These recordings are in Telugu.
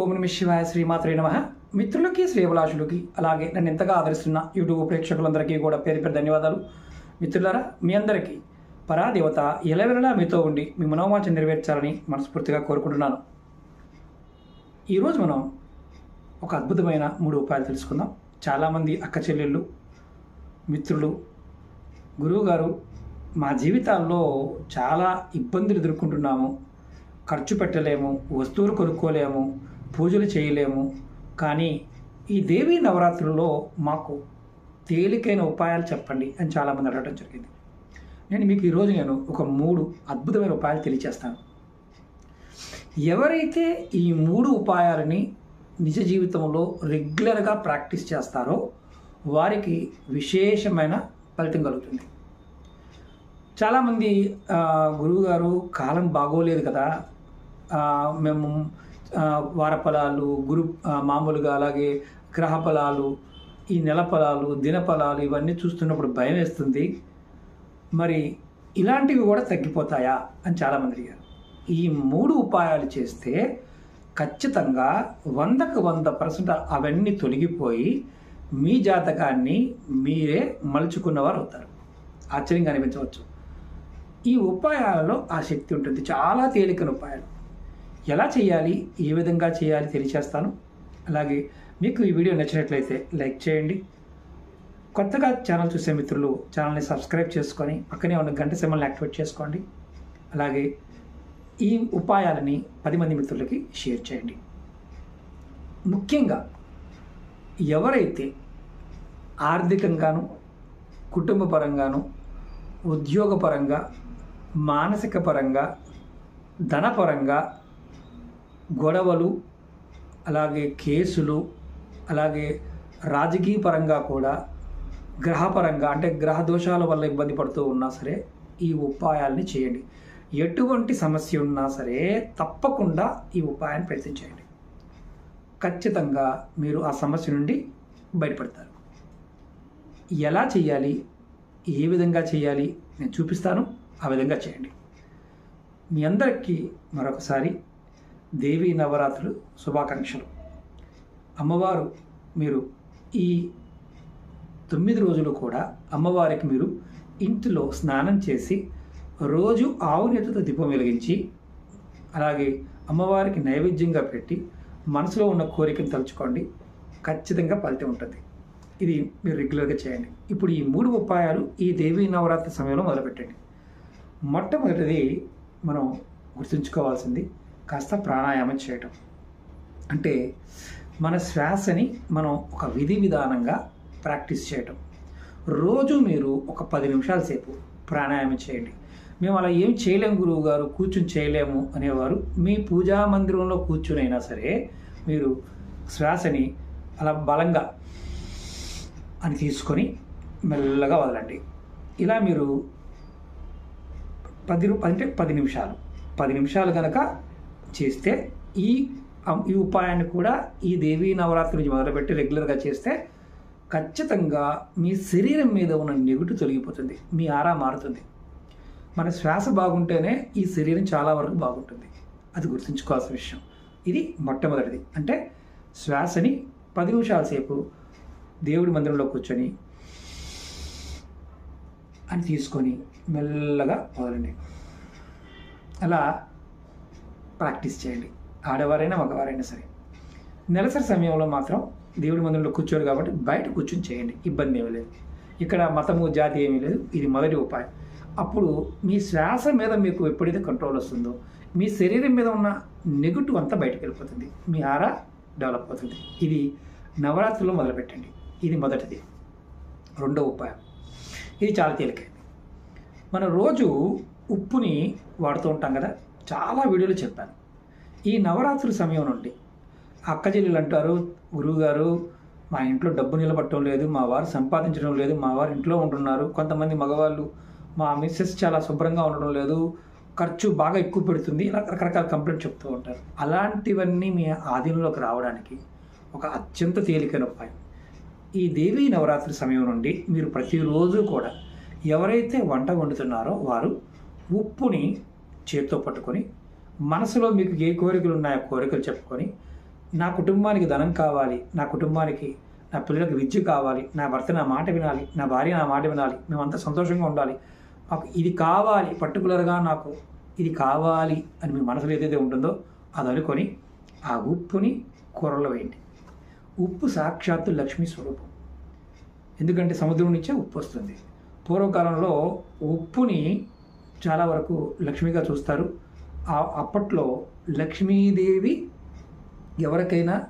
ఓం నమ శివాయ శ్రీమాత్రే నమ. మిత్రులకి శ్రీభిలాషులకి అలాగే నన్ను ఎంతగా ఆదరిస్తున్న యూట్యూబ్ ప్రేక్షకులందరికీ కూడా పేరు పేరు ధన్యవాదాలు. మిత్రులారా మీ అందరికీ పరాదేవత ఎలవెలలా మీతో ఉండి మీ మనోవాంఛ నెరవేర్చాలని మనస్ఫూర్తిగా కోరుకుంటున్నాను. ఈరోజు మనం ఒక అద్భుతమైన మూడు ఉపాయాలు తెలుసుకుందాం. చాలామంది అక్క చెల్లెళ్ళు మిత్రులు గురువుగారు మా జీవితాల్లో చాలా ఇబ్బందులు ఎదుర్కొంటున్నాము. ఖర్చు పెట్టలేము వస్తువులు కొనుక్కోలేము పూజలు చేయలేము. కానీ ఈ దేవీ నవరాత్రుల్లో మాకు తేలికైన ఉపాయాలు చెప్పండి అని చాలామంది అడగడం జరిగింది. నేను మీకు ఈరోజు నేను ఒక మూడు అద్భుతమైన ఉపాయాలు తెలియచేస్తాను. ఎవరైతే ఈ మూడు ఉపాయాలని నిజ జీవితంలో రెగ్యులర్గా ప్రాక్టీస్ చేస్తారో వారికి విశేషమైన ఫలితం కలుగుతుంది. చాలామంది గురువుగారు కాలం బాగోలేదు కదా మేము వారఫలాలు గురు మామూలుగా అలాగే గ్రహ ఫలాలు ఈ నెల ఫలాలు దిన ఫలాలు ఇవన్నీ చూస్తున్నప్పుడు భయం వేస్తుంది. మరి ఇలాంటివి కూడా తగ్గిపోతాయా అని చాలామంది అడిగారు. ఈ మూడు ఉపాయాలు చేస్తే ఖచ్చితంగా వందకు వంద పర్సెంట్ అవన్నీ తొలగిపోయి మీ జాతకాన్ని మీరే మలుచుకున్నవారు అవుతారు. ఆశ్చర్యంగా అనిపించవచ్చు. ఈ ఉపాయాలలో ఆ శక్తి ఉంటుంది. చాలా తేలికన ఉపాయాలు. ఎలా చేయాలి ఏ విధంగా చేయాలి తెలియచేస్తాను. అలాగే మీకు ఈ వీడియో నచ్చినట్లయితే లైక్ చేయండి. కొత్తగా ఛానల్ చూసే మిత్రులు ఛానల్ని సబ్స్క్రైబ్ చేసుకొని పక్కనే ఉన్న గంట సింబల్ని యాక్టివేట్ చేసుకోండి. అలాగే ఈ ఉపాయాలని పది మంది మిత్రులకి షేర్ చేయండి. ముఖ్యంగా ఎవరైతే ఆర్థికంగాను కుటుంబపరంగాను ఉద్యోగపరంగా మానసిక పరంగా ధనపరంగా గొడవలు అలాగే కేసులు అలాగే రాజకీయ పరంగా కూడా గ్రహపరంగా అంటే గ్రహ దోషాల వల్ల ఇబ్బంది పడుతూ ఉన్నా సరే ఈ ఉపాయాల్ని చేయండి. ఎటువంటి సమస్య ఉన్నా సరే తప్పకుండా ఈ ఉపాయాన్ని ప్రయత్నించేయండి ఖచ్చితంగా మీరు ఆ సమస్య నుండి బయటపడతారు. ఎలా చేయాలి? ఏ విధంగా చేయాలి? నేను చూపిస్తాను. ఆ విధంగా చేయండి. మీ అందరికీ మరొకసారి దేవీ నవరాత్రులు శుభాకాంక్షలు. అమ్మవారు మీరు ఈ తొమ్మిది రోజులు కూడా అమ్మవారికి మీరు ఇంటిలో స్నానం చేసి రోజు ఆవునేతతో దీపం వెలిగించి అలాగే అమ్మవారికి నైవేద్యంగా పెట్టి మనసులో ఉన్న కోరికను తలుచుకోండి. ఖచ్చితంగా ఫలితం ఉంటుంది. ఇది మీరు రెగ్యులర్గా చేయండి. ఇప్పుడు ఈ మూడు ఉపాయాలు ఈ దేవీ నవరాత్రి సమయంలో మొదలుపెట్టండి. మొట్టమొదటిది మనం గుర్తుంచుకోవాల్సింది కాస్త ప్రాణాయామం చేయటం. అంటే మన శ్వాసని మనం ఒక విధి విధానంగా ప్రాక్టీస్ చేయటం. రోజు మీరు ఒక పది నిమిషాల సేపు ప్రాణాయామం చేయండి. మేము అలా ఏం చేయలేము గురువు గారు కూర్చుని చేయలేము అనేవారు మీ పూజా మందిరంలో కూర్చునైనా సరే మీరు శ్వాసని అలా బలంగా అని తీసుకొని మెల్లగా వదలండి. ఇలా మీరు పది రూ- అంటే పది నిమిషాలు. పది నిమిషాలు కనుక చేస్తే ఈ ఈ ఉపాయాన్ని కూడా ఈ దేవీ నవరాత్రి నుంచి మొదలుపెట్టి రెగ్యులర్గా చేస్తే ఖచ్చితంగా మీ శరీరం మీద ఉన్న నెగుటు తొలగిపోతుంది మీ ఆరా మారుతుంది. మన శ్వాస బాగుంటేనే ఈ శరీరం చాలా వరకు బాగుంటుంది. అది గుర్తుంచుకోవాల్సిన విషయం. ఇది మొట్టమొదటిది. అంటే శ్వాసని పది నిమిషాల సేపు దేవుడి మందిరంలో కూర్చొని అని తీసుకొని మెల్లగా వదలండి అలా ప్రాక్టీస్ చేయండి. ఆడవారైనా మగవారైనా సరే. నెలసరి సమయంలో మాత్రం దేవుడి మందిరంలో కూర్చోరు కాబట్టి బయట కూర్చొని చేయండి. ఇబ్బంది ఏమీ లేదు. ఇక్కడ మతము జాతి ఏమీ లేదు. ఇది మొదటి ఉపాయం. అప్పుడు మీ శ్వాస మీద మీకు ఎప్పుడైతే కంట్రోల్ వస్తుందో మీ శరీరం మీద ఉన్న నెగటివ్ అంతా బయటకు వెళ్ళిపోతుంది. మీ ఆరా డెవలప్ అవుతుంది. ఇది నవరాత్రిలో మొదలుపెట్టండి. ఇది మొదటిది. రెండో ఉపాయం. ఇది చాలా తేలికైంది. మనం రోజు ఉప్పుని వాడుతూ ఉంటాం కదా? చాలా వీడియోలు చెప్పాను. ఈ నవరాత్రుల సమయం నుండి అక్క చెల్లెలు అంటారు గురువుగారు మా ఇంట్లో డబ్బు నిలబట్టడం లేదు మా వారు సంపాదించడం లేదు మా వారు ఇంట్లో ఉంటున్నారు కొంతమంది మగవాళ్ళు మా మిస్సెస్ చాలా శుభ్రంగా ఉండడం లేదు ఖర్చు బాగా ఎక్కువ పెడుతుంది ఇలా రకరకాల కంప్లైంట్ చెప్తూ ఉంటారు. అలాంటివన్నీ మీ ఆధీనంలోకి రావడానికి ఒక అత్యంత తేలికైన ఉపాయం. ఈ దేవీ నవరాత్రి సమయం నుండి మీరు ప్రతిరోజు కూడా ఎవరైతే వంట వండుతున్నారో వారు ఉప్పుని చేతితో పట్టుకొని మనసులో మీకు ఏ కోరికలు ఉన్నాయో కోరికలు చెప్పుకొని నా కుటుంబానికి ధనం కావాలి నా కుటుంబానికి నా పిల్లలకు విద్య కావాలి నా భర్త నా మాట వినాలి నా భార్య నా మాట వినాలి మేమంతా సంతోషంగా ఉండాలి. మాకు ఇది కావాలి పర్టికులర్గా నాకు ఇది కావాలి అని మీ మనసులో ఏదైతే ఉంటుందో అది అనుకొని ఆ ఉప్పుని కూరలో వేయండి. ఉప్పు సాక్షాత్తు లక్ష్మీ స్వరూపం. ఎందుకంటే సముద్రం నుంచే ఉప్పు వస్తుంది. పూర్వకాలంలో ఉప్పుని చాలా వరకు లక్ష్మిగా చూస్తారు. ఆ- అప్పట్లో లక్ష్మీదేవి ఎవరికైనా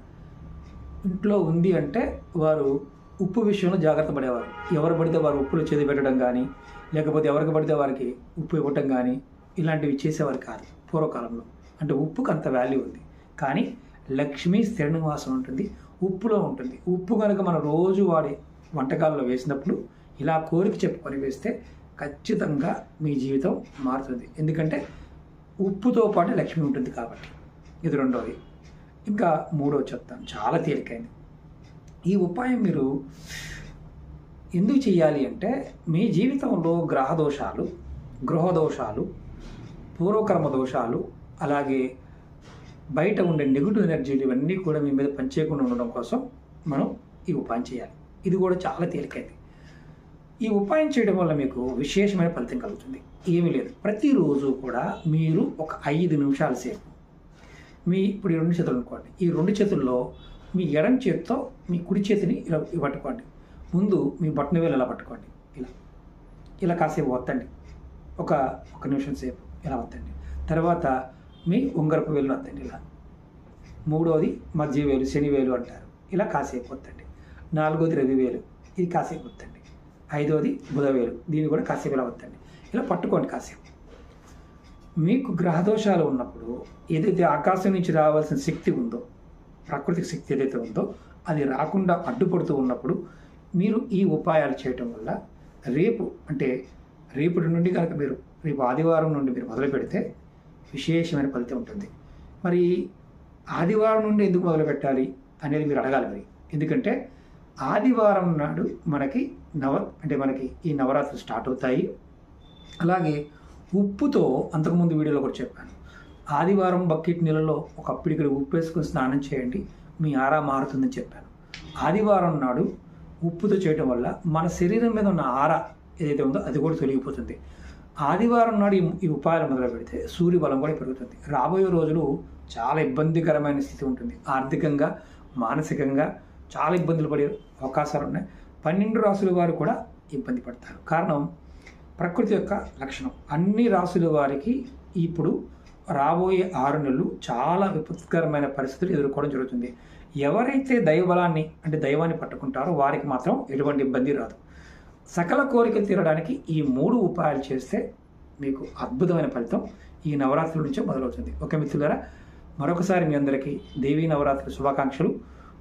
ఇంట్లో ఉంది అంటే వారు ఉప్పు విషయంలో జాగ్రత్త పడేవారు. ఎవరు పడితే వారు ఉప్పులు చేతి పెట్టడం కానీ లేకపోతే ఎవరికి పడితే వారికి ఉప్పు ఇవ్వటం కానీ ఇలాంటివి చేసేవారు కాదు పూర్వకాలంలో. అంటే ఉప్పుకు అంత వాల్యూ ఉంది. కానీ లక్ష్మీ స్థిర ఉంటుంది ఉప్పులో ఉంటుంది. ఉప్పు కనుక మనం రోజు వాడే వంటకాల్లో వేసినప్పుడు ఇలా కోరిక చెప్పుకొని వేస్తే ఖచ్చితంగా మీ జీవితం మారుతుంది. ఎందుకంటే ఉప్పుతో పాటు లక్ష్మి ఉంటుంది కాబట్టి. ఇది రెండవది ఇంకా మూడో చెప్తాను. చాలా తేలికైంది. ఈ ఉపాయం మీరు ఎందుకు చేయాలి అంటే మీ జీవితంలో గ్రహ దోషాలు గృహ దోషాలు పూర్వకర్మ దోషాలు అలాగే బయట ఉండే నెగిటివ్ ఎనర్జీలు ఇవన్నీ కూడా మీ మీద పనిచేయకుండా ఉండడం కోసం మనం ఈ ఉపాయం చేయాలి ఇది కూడా చాలా తేలికైంది. ఈ ఉపాయం చేయడం వల్ల మీకు విశేషమైన ఫలితం కలుగుతుంది. ఏమీ లేదు. ప్రతిరోజు కూడా మీరు ఒక ఐదు నిమిషాల సేపు మీ ఇప్పుడు ఈ రెండు చేతులు అనుకోండి. ఈ రెండు చేతుల్లో మీ ఎడం చేతితో మీ కుడి చేతిని ఇలా పట్టుకోండి. ముందు మీ బట్టన వేలు ఇలా పట్టుకోండి. ఇలా. ఇలా కాసేపు వత్తండి. ఒక ఒక నిమిషం సేపు ఇలా వత్తండి. తర్వాత మీ ఉంగరపు వేలు వత్తండి. ఇలా. మూడోది మధ్య వేలు శని వేలు అంటారు. ఇలా కాసేపు వత్తండి. నాలుగోది రవి వేలు. ఇది కాసేపు వత్తండి. ఐదోది బుధవేలు. దీన్ని కూడా కాసేపు ఇలా వద్దండి ఇలా పట్టుకోండి కాసేపు మీకు గ్రహదోషాలు ఉన్నప్పుడు ఏదైతే ఆకాశం నుంచి రావాల్సిన శక్తి ఉందో ప్రాకృతిక శక్తి ఏదైతే ఉందో అది రాకుండా అడ్డుపడుతూ ఉన్నప్పుడు మీరు ఈ ఉపాయాలు చేయటం వల్ల రేపు అంటే రేపటి నుండి కనుక మీరు రేపు ఆదివారం నుండి మీరు మొదలు పెడితే విశేషమైన ఫలితం ఉంటుంది. మరి ఆదివారం నుండి ఎందుకు మొదలు పెట్టాలి అనేది మీరు అడగాలి మరి. ఎందుకంటే ఆదివారం నాడు మనకి నవ అంటే మనకి ఈ నవరాత్రులు స్టార్ట్ అవుతాయి. అలాగే ఉప్పుతో అంతకుముందు వీడియోలో కూడా చెప్పాను. ఆదివారం బకెట్ నీళ్ళలో ఒక అప్పిడికడు ఉప్పు వేసుకొని స్నానం చేయండి మీ ఆరా మారుతుందని చెప్పాను. ఆదివారం నాడు ఉప్పుతో చేయటం వల్ల మన శరీరం మీద ఉన్న ఆర ఏదైతే ఉందో అది కూడా తొలగిపోతుంది. ఆదివారం నాడు ఈ- ఈ ఉపాయాలు మొదలు పెడితే సూర్య బలం కూడా పెరుగుతుంది. రాబోయే రోజులు చాలా ఇబ్బందికరమైన స్థితి ఉంటుంది. ఆర్థికంగా మానసికంగా చాలా ఇబ్బందులు పడే అవకాశాలు ఉన్నాయి. పన్నెండు రాసుల వారు కూడా ఇబ్బంది పడతారు. కారణం ప్రకృతి యొక్క లక్షణం. అన్ని రాసుల వారికి ఇప్పుడు రాబోయే ఆరు నెలలు చాలా విపత్కరమైన పరిస్థితులు ఎదుర్కోవడం జరుగుతుంది. ఎవరైతే దైవబలాన్ని అంటే దైవాన్ని పట్టుకుంటారో వారికి మాత్రం ఎటువంటి ఇబ్బంది రాదు. సకల కోరికలు తీరడానికి ఈ మూడు ఉపాయాలు చేస్తే మీకు అద్భుతమైన ఫలితం ఈ నవరాత్రుల నుంచే మొదలవుతుంది. ఓకే మిత్రులారా మరొకసారి మీ అందరికీ దేవీ నవరాత్రి శుభాకాంక్షలు.